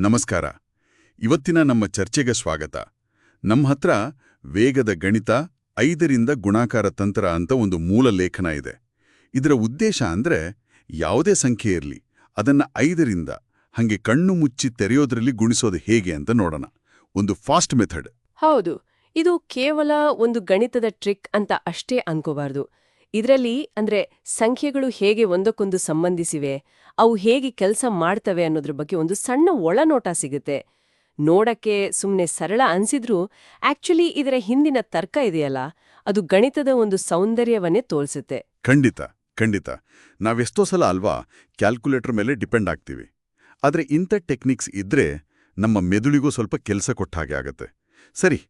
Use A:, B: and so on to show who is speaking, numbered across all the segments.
A: ನಮಸ್ಕಾರ. ಇವತ್ತಿನ ನಮ್ಮ ಚರ್ಚೆಗೆ ಸ್ವಾಗತ. ನಮ್ಮ ಹತ್ರ ವೇಗದ ಗಣಿತ, ಐದರಿಂದ ಗುಣಾಕಾರ ತಂತ್ರ ಅಂತ ಒಂದು ಮೂಲ ಲೇಖನ ಇದೆ. ಇದರ ಉದ್ದೇಶ ಅಂದ್ರೆ ಯಾವುದೇ ಸಂಖ್ಯೆ ಇರಲಿ, ಅದನ್ನ ಐದರಿಂದ, ಹಂಗೆ ಕಣ್ಣು ಮುಚ್ಚಿ ತೆರೆಯೋದ್ರಲ್ಲಿ ಗುಣಿಸೋದು ಹೇಗೆ ಅಂತ ನೋಡೋಣ. ಒಂದು ಫಾಸ್ಟ್ ಮೆಥಡ್.
B: ಹೌದು. ಇದು ಕೇವಲ ಒಂದು ಗಣಿತದ ಟ್ರಿಕ್ ಅಂತ ಅಷ್ಟೇ ಅನ್ಕೋಬಾರ್ದು. ಇದರಲ್ಲಿ ಅಂದ್ರೆ ಸಂಖ್ಯೆಗಳು ಹೇಗೆ ಒಂದಕ್ಕೊಂದು ಸಂಬಂಧಿಸಿವೆ, ಅವು ಹೇಗೆ ಕೆಲಸ ಮಾಡ್ತವೆ ಅನ್ನೋದ್ರ ಬಗ್ಗೆ ಒಂದು ಸಣ್ಣ ಒಳನೋಟ ಸಿಗುತ್ತೆ. ನೋಡಕ್ಕೆ ಸುಮ್ಮನೆ ಸರಳ ಅನ್ಸಿದ್ರೂ ಆಕ್ಚುಲಿ ಇದರ ಹಿಂದಿನ ತರ್ಕ ಇದೆಯಲ್ಲ, ಅದು ಗಣಿತದ ಒಂದು ಸೌಂದರ್ಯವನ್ನೇ ತೋರಿಸುತ್ತೆ
A: ಖಂಡಿತ ಖಂಡಿತ. ನಾವೆಷ್ಟೋ ಸಲ ಅಲ್ವಾ ಕ್ಯಾಲ್ಕುಲೇಟರ್ ಮೇಲೆ ಡಿಪೆಂಡ್ ಆಗ್ತೀವಿ. ಆದರೆ ಇಂಥ ಟೆಕ್ನಿಕ್ಸ್ ಇದ್ರೆ ನಮ್ಮ ಮೆದುಳಿಗೂ ಸ್ವಲ್ಪ ಕೆಲಸ ಕೊಟ್ಟ ಹಾಗೆ ಆಗತ್ತೆ. ಸರಿ,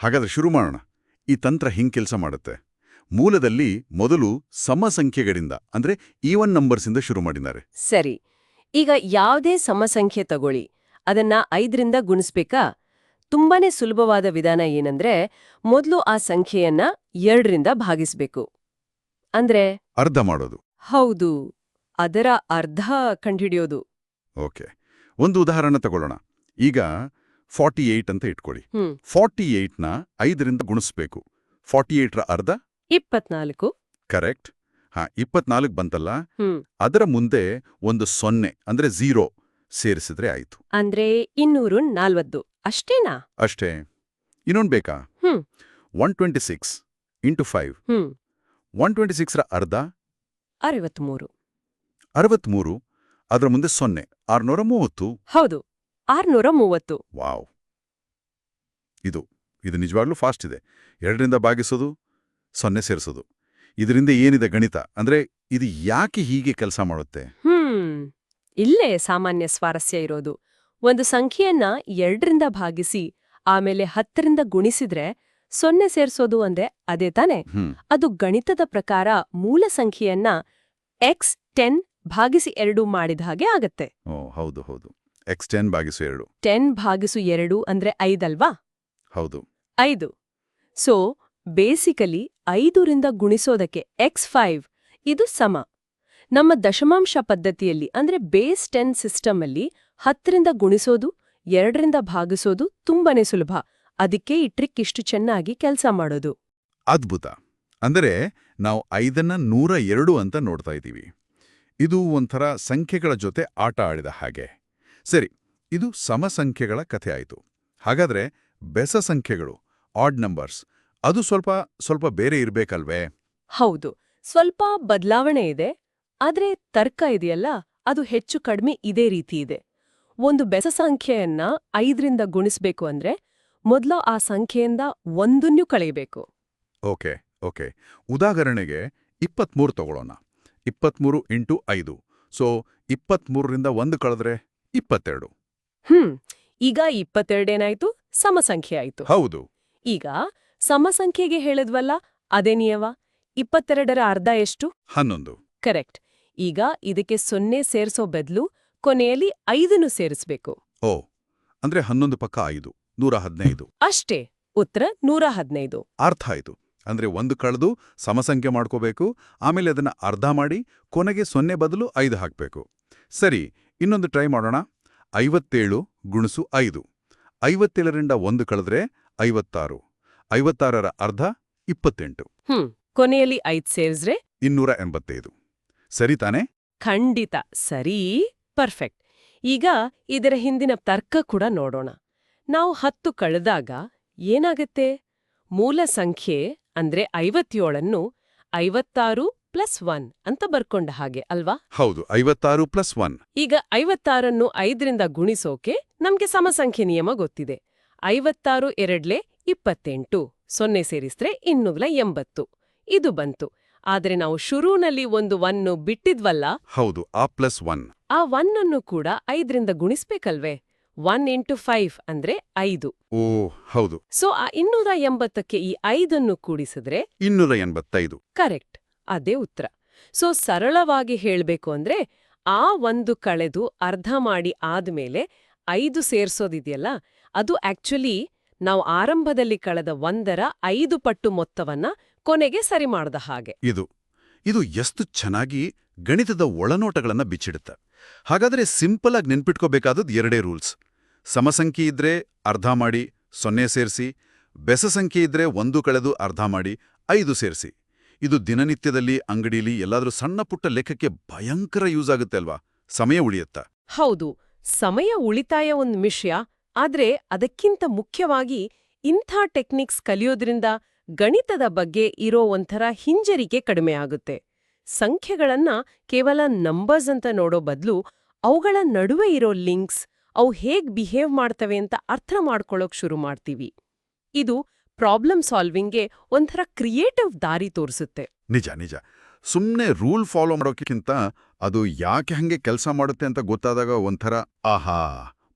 A: ಹಾಗಾದ್ರೆ ಶುರು ಮಾಡೋಣ. ಈ ತಂತ್ರ ಹಿಂಗೆ ಕೆಲಸ ಮಾಡುತ್ತೆ. ಮೂಲದಲ್ಲಿ ಮೊದಲು ಸಮ ಸಂಖ್ಯೆಗಳಿಂದ ಅಂದ್ರೆ ಈವನ್ ನಂಬರ್ಸಿಂದ ಶುರು ಮಾಡಿದ್ದಾರೆ.
B: ಸರಿ. ಈಗ ಯಾವುದೇ ಸಮಸಂಖ್ಯೆ ತಗೊಳ್ಳಿ. ಅದನ್ನ ಐದರಿಂದ ಗುಣಿಸ್ಬೇಕಾ? ತುಂಬಾನೇ ಸುಲಭವಾದ ವಿಧಾನ ಏನಂದ್ರೆ ಮೊದಲು ಆ ಸಂಖ್ಯೆಯನ್ನ ಎರಡರಿಂದ ಭಾಗಿಸ್ಬೇಕು. ಅಂದ್ರೆ?
A: ಅರ್ಧ ಮಾಡೋದು.
B: ಹೌದು. ಅದರ ಅರ್ಧ ಕಂಡುಹಿಡಿಯೋದು.
A: ಓಕೆ. ಒಂದು ಉದಾಹರಣೆ ತಗೊಳ್ಳೋಣ. ಈಗ ಫಾರ್ಟಿ ಏಯ್ಟ್ ಅಂತ ಇಟ್ಕೊಳ್ಳಿ. ಫಾರ್ಟಿ ಏಯ್ಟ್ನ ಐದರಿಂದ ಗುಣಿಸ್ಬೇಕು. ಫಾರ್ಟಿ ಏಯ್ಟ್ರ ಅರ್ಧ
B: ಇಪ್ಪತ್ನಾಲ್ಕು.
A: ಕರೆಕ್ಟ್ ಹಾ ಇಪ್ಪತ್ನಾಲ್ಕು ಬಂತಲ್ಲ? ಅದರ ಮುಂದೆ ಒಂದು ಸೊನ್ನೆ ಅಂದ್ರೆ ಝೀರೋ ಸೇರಿಸಿದ್ರೆ ಆಯ್ತು.
B: ಅಂದ್ರೆ ಇನ್ನೂರು ನಾಲ್ವತ್ತು. ಅಷ್ಟೇನಾ?
A: ಅಷ್ಟೇ. ಇನ್ನೊಂದು ಬೇಕಾ. One twenty six into five. One twenty ಸಿಕ್ಸ್ರ ಅರ್ಧ?
B: ಅರವತ್ಮೂರು.
A: ಅರವತ್ಮೂರು? ಅದರ ಮುಂದೆ ಸೊನ್ನೆ. ಆರ್ನೂರ ಮೂವತ್ತು?
B: ಹೌದು. ಆರ್ನೂರ ಮೂವತ್ತು.
A: ವಾವ್. ಇದು ಇದು ನಿಜವಾಗ್ಲೂ ಫಾಸ್ಟ್ ಇದೆ. ಎರಡರಿಂದ ಭಾಗಿಸೋದು? ಸೊನ್ನೆ ಸೇರಿಸೋದು. ಇದರಿಂದ ಏನಿದೆ ಗಣಿತ? ಅಂದ್ರೆ ಇದು ಯಾಕೆ ಹೀಗೆ ಕೆಲಸ ಮಾಡುತ್ತೆ?
B: ಹ್ಮ್. ಇಲ್ಲೇ ಸಾಮಾನ್ಯ ಸ್ವಾರಸ್ಯ ಇರೋದು. ಒಂದು ಸಂಖ್ಯೆಯನ್ನ ಎರಡರಿಂದ ಭಾಗಿಸಿ ಆಮೇಲೆ ಹತ್ತರಿಂದ ಗುಣಿಸಿದ್ರೆ ಸೊನ್ನೆ ಸೇರಿಸೋದು ಅಂದ್ರೆ ಅದೇ ತಾನೆ. ಅದು ಗಣಿತದ ಪ್ರಕಾರ ಮೂಲ ಸಂಖ್ಯೆಯನ್ನ ಎಕ್ಸ್ ಟೆನ್ ಭಾಗಿಸಿ ಎರಡು ಮಾಡಿದ ಹಾಗೆ ಆಗತ್ತೆ.
A: ಹೌದು ಹೌದು. ಎಕ್ಸ್ ಟೆನ್ ಭಾಗಿಸು ಎರಡು.
B: ಟೆನ್ ಭಾಗಿಸು ಎರಡು ಅಂದ್ರೆ ಐದಲ್ವಾ?
A: ಹೌದು.
B: ಐದು. ಸೊ ಬೇಸಿಕಲಿ ಐದರಿಂದ ಗುಣಿಸೋದಕ್ಕೆ ಎಕ್ಸ್ ಫೈವ್ ಇದು ಸಮ. ನಮ್ಮ ದಶಮಾಂಶ ಪದ್ಧತಿಯಲ್ಲಿ, ಅಂದ್ರೆ ಬೇಸ್ ಟೆನ್ ಸಿಸ್ಟಮ್ ಅಲ್ಲಿ ಹತ್ತರಿಂದ ಗುಣಿಸೋದು, ಎರಡರಿಂದ ಭಾಗಿಸೋದು ತುಂಬಾನೇ ಸುಲಭ. ಅದಕ್ಕೆ ಈ ಟ್ರಿಕ್ ಇಷ್ಟು ಚೆನ್ನಾಗಿ ಕೆಲಸ ಮಾಡೋದು.
A: ಅದ್ಭುತ. ಅಂದರೆ ನಾವು ಐದನ್ನ ನೂರ ಎರಡು ಅಂತ ನೋಡ್ತಾ ಇದ್ದೀವಿ. ಇದು ಒಂಥರ ಸಂಖ್ಯೆಗಳ ಜೊತೆ ಆಟ ಆಡಿದ ಹಾಗೆ. ಸರಿ, ಇದು ಸಮಸಂಖ್ಯೆಗಳ ಕಥೆ ಆಯಿತು. ಹಾಗಾದ್ರೆ ಬೆಸ ಸಂಖ್ಯೆಗಳು ಆಡ್ ನಂಬರ್ಸ್ ಅದು ಸ್ವಲ್ಪ ಸ್ವಲ್ಪ ಬೇರೆ ಇರ್ಬೇಕಲ್ವೇ?
B: ಹೌದು. ಸ್ವಲ್ಪ ಬದಲಾವಣೆ ಇದೆ ಆದ್ರೆ ತರ್ಕ ಇದೆಯಲ್ಲ ಅದು ಹೆಚ್ಚು ಕಡಿಮೆ ಇದೇ ರೀತಿ ಇದೆ. ಒಂದು ಬೆಸ ಸಂಖ್ಯೆಯನ್ನ ಐದರಿಂದ ಗುಣಿಸ್ಬೇಕು ಅಂದ್ರೆ ಮೊದಲು ಆ ಸಂಖ್ಯೆಯಿಂದ ಒಂದನ್ನು ಕಳೆಯಬೇಕು.
A: Okay okay. ಉದಾಹರಣೆಗೆ ಇಪ್ಪತ್ಮೂರು ತಗೊಳ್ಳೋಣ ಇಪ್ಪತ್ಮೂರು ಇಂಟು ಐದು. ಸೊ ಇಪ್ಪತ್ಮೂರರಿಂದ ಒಂದು ಕಳೆದ್ರೆ ಇಪ್ಪತ್ತೆರಡು.
B: ಹ್ಮ್ ಈಗ ಇಪ್ಪತ್ತೆರಡೇನಾಯ್ತು? ಸಮಸಂಖ್ಯೆ ಆಯ್ತು.
A: ಹೌದು.
B: ಈಗ ಸಮಸಂಖ್ಯೆಗೆ ಹೇಳಿದ್ವಲ್ಲ ಅದೇ ನಿಯವ ಇಪ್ಪತ್ತೆರಡರ ಅರ್ಧ ಎಷ್ಟು?
A: ಹನ್ನೊಂದು.
B: ಕರೆಕ್ಟ್. ಈಗ ಇದಕ್ಕೆ ಸೊನ್ನೆ ಸೇರಿಸೋ ಬದಲು ಕೊನೆಯಲ್ಲಿ ಐದನ್ನು ಸೇರಿಸ್ಬೇಕು.
A: ಓ ಅಂದ್ರೆ ಹನ್ನೊಂದು ಪಕ್ಕ ಐದು ನೂರ ಹದಿನೈದು.
B: ಅಷ್ಟೇ ಉತ್ತರ ನೂರ ಹದಿನೈದು.
A: ಅರ್ಥ ಆಯ್ತು. ಅಂದ್ರೆ ಒಂದು ಕಳೆದು ಸಮಸಂಖ್ಯೆ ಮಾಡ್ಕೋಬೇಕು ಆಮೇಲೆ ಅದನ್ನ ಅರ್ಧ ಮಾಡಿ ಕೊನೆಗೆ ಸೊನ್ನೆ ಬದಲು ಐದು ಹಾಕ್ಬೇಕು. ಸರಿ ಇನ್ನೊಂದು ಟ್ರೈ ಮಾಡೋಣ. ಐವತ್ತೇಳು ಗುಣಸು ಐದು. ಐವತ್ತೇಳರಿಂದ ಒಂದು ಕಳೆದ್ರೆ ಐವತ್ತಾರು. ಐವತ್ತಾರರ ಅರ್ಧ ಇಪ್ಪತ್ತೆಂಟು.
B: ಹ್ಮ್ ಕೊನೆಯಲ್ಲಿ ಐದ್ ಸೇರಿಸ್ರೆ?
A: ಇನ್ನೂರ ಎಂಬತ್ತೈದು. ಸರಿ ತಾನೆ?
B: ಖಂಡಿತ. ಸರಿ ಪರ್ಫೆಕ್ಟ್. ಈಗ ಇದರ ಹಿಂದಿನ ತರ್ಕ ಕೂಡ ನೋಡೋಣ. ನಾವು ಹತ್ತು ಕಳೆದಾಗ ಏನಾಗತ್ತೆ? ಮೂಲ ಸಂಖ್ಯೆ ಅಂದ್ರೆ ಐವತ್ತೇಳನ್ನು ಐವತ್ತಾರು ಪ್ಲಸ್ ಒನ್ ಅಂತ ಬರ್ಕೊಂಡ ಹಾಗೆ ಅಲ್ವಾ?
A: ಹೌದು ಐವತ್ತಾರು ಪ್ಲಸ್ ಒನ್.
B: ಈಗ ಐವತ್ತಾರನ್ನು ಐದರಿಂದ ಗುಣಿಸೋಕೆ ನಮ್ಗೆ ಸಮಸಂಖ್ಯೆ ನಿಯಮ ಗೊತ್ತಿದೆ. ಐವತ್ತಾರು ಎರಡ್ಲೆ ಇಪ್ಪತ್ತೆಂಟು ಸೊನ್ನೆ ಸೇರಿಸ್ರೆ ಇನ್ನೂರ ಎಂಬತ್ತು. ಇದು ಬಂತು. ಆದ್ರೆ ನಾವು ಶುರುನಲ್ಲಿ ಒಂದು ಒನ್ನು ಬಿಟ್ಟಿದ್ವಲ್ಲ?
A: ಹೌದು ಆ ಪ್ಲಸ್ ಒನ್.
B: ಆ ಒನ್ ಅನ್ನು ಕೂಡ ಐದರಿಂದ ಗುಣಿಸ್ಬೇಕಲ್ವೇ? ಒನ್ ಇಂಟು ಫೈವ್ ಅಂದ್ರೆ ಐದು.
A: ಓ ಹೌದು.
B: ಸೊ ಆ ಇನ್ನೂರ ಎಂಬತ್ತಕ್ಕೆ ಈ ಐದನ್ನು ಕೂಡಿಸಿದ್ರೆ
A: ಇನ್ನೂರ ಎಂಬತ್ತೈದು.
B: ಕರೆಕ್ಟ್. ಅದೇ ಉತ್ತರ. ಸೊ ಸರಳವಾಗಿ ಹೇಳಬೇಕು ಅಂದ್ರೆ ಆ ಒಂದು ಕಳೆದು ಅರ್ಧ ಮಾಡಿ ಆದ್ಮೇಲೆ ಐದು ಸೇರ್ಸೋದಿದೆಯಲ್ಲ ಅದು ಆಕ್ಚುಲಿ ನಾವು ಆರಂಭದಲ್ಲಿ ಕಳೆದ ಒಂದರ ಐದು ಪಟ್ಟು ಮೊತ್ತವನ್ನ ಕೊನೆಗೆ ಸರಿ ಮಾಡಿದ ಹಾಗೆ.
A: ಇದು ಇದು ಎಷ್ಟು ಚೆನ್ನಾಗಿ ಗಣಿತದ ಒಳನೋಟಗಳನ್ನು ಬಿಚ್ಚಿಡುತ್ತೆ. ಹಾಗಾದ್ರೆ ಸಿಂಪಲ್ ಆಗಿ ನೆನ್ಪಿಟ್ಕೋಬೇಕಾದದ್ದು ಎರಡೇ ರೂಲ್ಸ್ ಸಮಸಂಖ್ಯೆ ಇದ್ರೆ ಅರ್ಧ ಮಾಡಿ ಸೊನ್ನೆ ಸೇರಿಸಿ ಬೆಸ ಸಂಖ್ಯೆ ಇದ್ರೆ ಒಂದು ಕಳೆದು ಅರ್ಧ ಮಾಡಿ ಐದು ಸೇರಿಸಿ. ಇದು ದಿನನಿತ್ಯದಲ್ಲಿ ಅಂಗಡಿಲಿ ಎಲ್ಲಾದ್ರೂ ಸಣ್ಣ ಪುಟ್ಟ ಲೆಕ್ಕಕ್ಕೆ ಭಯಂಕರ ಯೂಸ್ ಆಗುತ್ತೆ ಅಲ್ವಾ? ಸಮಯ ಉಳಿಯುತ್ತಾ?
B: ಹೌದು ಸಮಯ ಉಳಿತಾಯ ಒಂದು ವಿಷಯ ಆದ್ರೆ ಅದಕ್ಕಿಂತ ಮುಖ್ಯವಾಗಿ ಇಂಥ ಟೆಕ್ನಿಕ್ಸ್ ಕಲಿಯೋದ್ರಿಂದ ಗಣಿತದ ಬಗ್ಗೆ ಇರೋ ಒಂಥರ ಹಿಂಜರಿಕೆ ಕಡಿಮೆ ಆಗುತ್ತೆ. ಸಂಖ್ಯೆಗಳನ್ನ ಕೇವಲ ನಂಬರ್ಸ್ ಅಂತ ನೋಡೋ ಬದಲು ಅವುಗಳ ನಡುವೆ ಇರೋ ಲಿಂಕ್ಸ್ ಅವು ಹೇಗ್ ಬಿಹೇವ್ ಮಾಡ್ತವೆ ಅಂತ ಅರ್ಥ ಮಾಡ್ಕೊಳ್ಳೋಕ್ ಶುರು ಮಾಡ್ತೀವಿ. ಇದು ಪ್ರಾಬ್ಲಮ್ ಸಾಲ್ವಿಂಗ್ಗೆ ಒಂಥರ ಕ್ರಿಯೇಟಿವ್ ದಾರಿ ತೋರಿಸುತ್ತೆ.
A: ನಿಜ ನಿಜ. ಸುಮ್ಮನೆ ರೂಲ್ ಫಾಲೋ ಮಾಡೋಕ್ಕಿಂತ ಅದು ಯಾಕೆ ಹಂಗೆ ಕೆಲಸ ಮಾಡುತ್ತೆ ಅಂತ ಗೊತ್ತಾದಾಗ ಒಂಥರ ಆಹಾ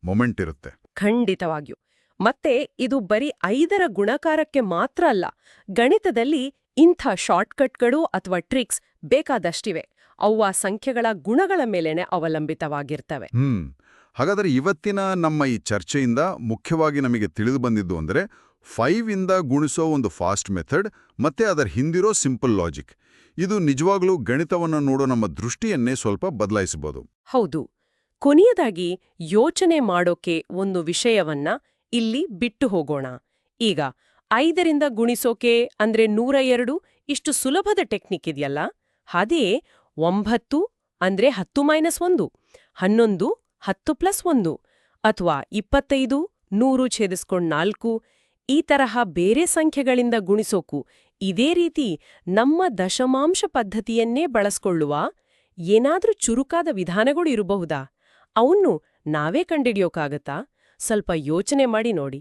A: ಮೊಮೆಂಟ್ ಇರುತ್ತೆ.
B: ಖಂಡಿತವಾಗಿಯೂ. ಮತ್ತೆ ಇದು ಬರೀ ಐದರ ಗುಣಕಾರಕ್ಕೆ ಮಾತ್ರ ಅಲ್ಲ ಗಣಿತದಲ್ಲಿ ಇಂಥ ಶಾರ್ಟ್ಕಟ್ಗಳು ಅಥವಾ ಟ್ರಿಕ್ಸ್ ಬೇಕಾದಷ್ಟಿವೆ. ಅವು ಆ ಸಂಖ್ಯೆಗಳ ಗುಣಗಳ ಮೇಲೇನೆ ಅವಲಂಬಿತವಾಗಿರ್ತವೆ.
A: ಹಾಗಾದರೆ ಹಾಗಾದ್ರೆ ಇವತ್ತಿನ ನಮ್ಮ ಈ ಚರ್ಚೆಯಿಂದ ಮುಖ್ಯವಾಗಿ ನಮಗೆ ತಿಳಿದು ಬಂದಿದ್ದು ಅಂದ್ರೆ ಫೈವ್ ಇಂದ ಗುಣಿಸೋ ಒಂದು ಫಾಸ್ಟ್ ಮೆಥಡ್ ಮತ್ತೆ ಅದರ ಹಿಂದಿರೋ ಸಿಂಪಲ್ ಲಾಜಿಕ್. ಇದು ನಿಜವಾಗ್ಲೂ ಗಣಿತವನ್ನು ನೋಡೋ ನಮ್ಮ ದೃಷ್ಟಿಯನ್ನೇ ಸ್ವಲ್ಪ ಬದಲಾಯಿಸಬಹುದು
B: ಹೌದು. ಕೊನೆಯದಾಗಿ ಯೋಚನೆ ಮಾಡೋಕೆ ಒಂದು ವಿಷಯವನ್ನ ಇಲ್ಲಿ ಬಿಟ್ಟು ಹೋಗೋಣ. ಈಗ ಐದರಿಂದ ಗುಣಿಸೋಕೆ ಅಂದ್ರೆ ನೂರ ಎರಡು ಇಷ್ಟು ಸುಲಭದ ಟೆಕ್ನಿಕ್ ಇದೆಯಲ್ಲ? ಹಾಗೆಯೇ ಒಂಬತ್ತು ಅಂದ್ರೆ ಹತ್ತು ಮೈನಸ್ ಒಂದು, ಹನ್ನೊಂದು ಹತ್ತು ಪ್ಲಸ್ ಒಂದು ಅಥವಾ ಇಪ್ಪತ್ತೈದು ನೂರು ಛೇದಿಸ್ಕೊಂಡ್ ನಾಲ್ಕು ಈ ತರಹ ಬೇರೆ ಸಂಖ್ಯೆಗಳಿಂದ ಗುಣಿಸೋಕು ಇದೇ ರೀತಿ ನಮ್ಮ ದಶಮಾಂಶ ಪದ್ಧತಿಯನ್ನೇ ಬಳಸ್ಕೊಳ್ಳುವ ಏನಾದ್ರೂ ಚುರುಕಾದ ವಿಧಾನಗಳು ಇರಬಹುದಾ? ಅವನ್ನು ನಾವೇ ಕಂಡಿಡಿಯೋಕ್ಕಾಗತ್ತಾ ಸ್ವಲ್ಪ ಯೋಚನೆ ಮಾಡಿ ನೋಡಿ.